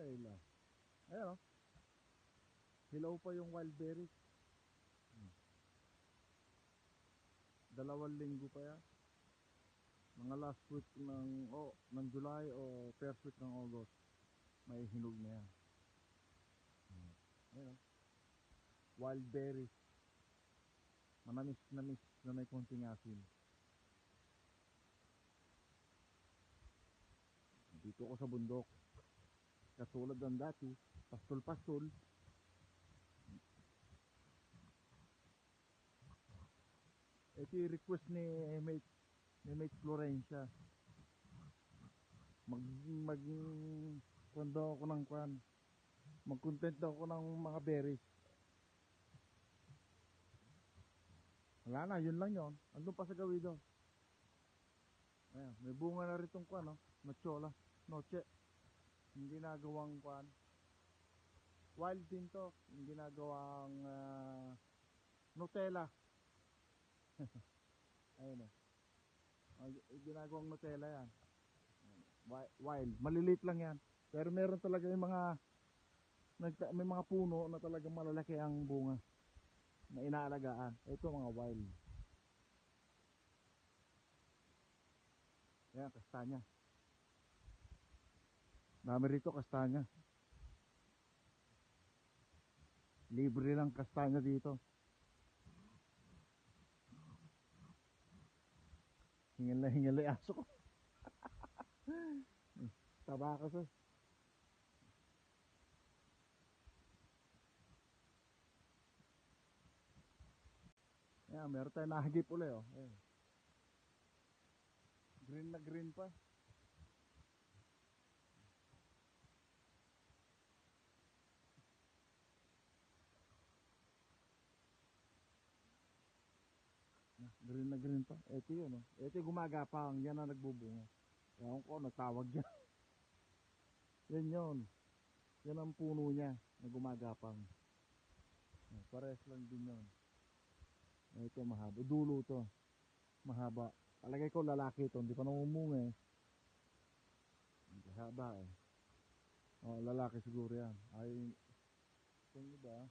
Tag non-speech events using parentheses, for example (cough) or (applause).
Ay la. Ayan o. Hilaw pa yung wild berries. Hmm. Dalawang linggo pa yan. Mga last week ng, oh, ng July o first week ng August. May hinog na yan. Hmm. Ayan o. Wild berries. Manamis namis na may konting asin. Dito ako sa bundok. Katulad ng dati, pastol-pastol. Ito yung request ni Mate, ni Mate Florencia. Mag, mag, kwan daw ako ng kwan. Mag-content daw ako ng mga berries. Wala na, yun lang yun. Andun pa sa gawin doon. Ayan, may bunga na rin itong kwan, no? Nochola. Noche. Yung ginagawang kwan. Wild din to. Yung ginagawang ah, Nutella. (laughs) Ayun yung ginagawang Nutella yan. Wi- Wild. Malilit lang yan. Pero meron talaga yung mga may mga puno na talagang malalaki ang bunga na inaalagaan. Ito mga wild. Ayan, kastanya. Dami rito kastanya. Libre lang kastanya dito. Hingal na hingal na aso ko. (laughs) Taba ka sa. Ayan, meron tayong nahagip uli oh. Ayan. Green na green pa. Green na green pa. Ito yun oh. Ito yung gumagapang. Yan ang nagbubunga. Ewan ko, natawag dyan. (laughs) yan yun. Yan ang puno niya na gumagapang. Ah, Pares lang din yun. Ito mahaba. Dulo to. Mahaba. Palagay ko lalaki ito. Hindi pa namumunga eh. Mahaba eh. Oh, lalaki siguro yan. Ay, ito yung iba.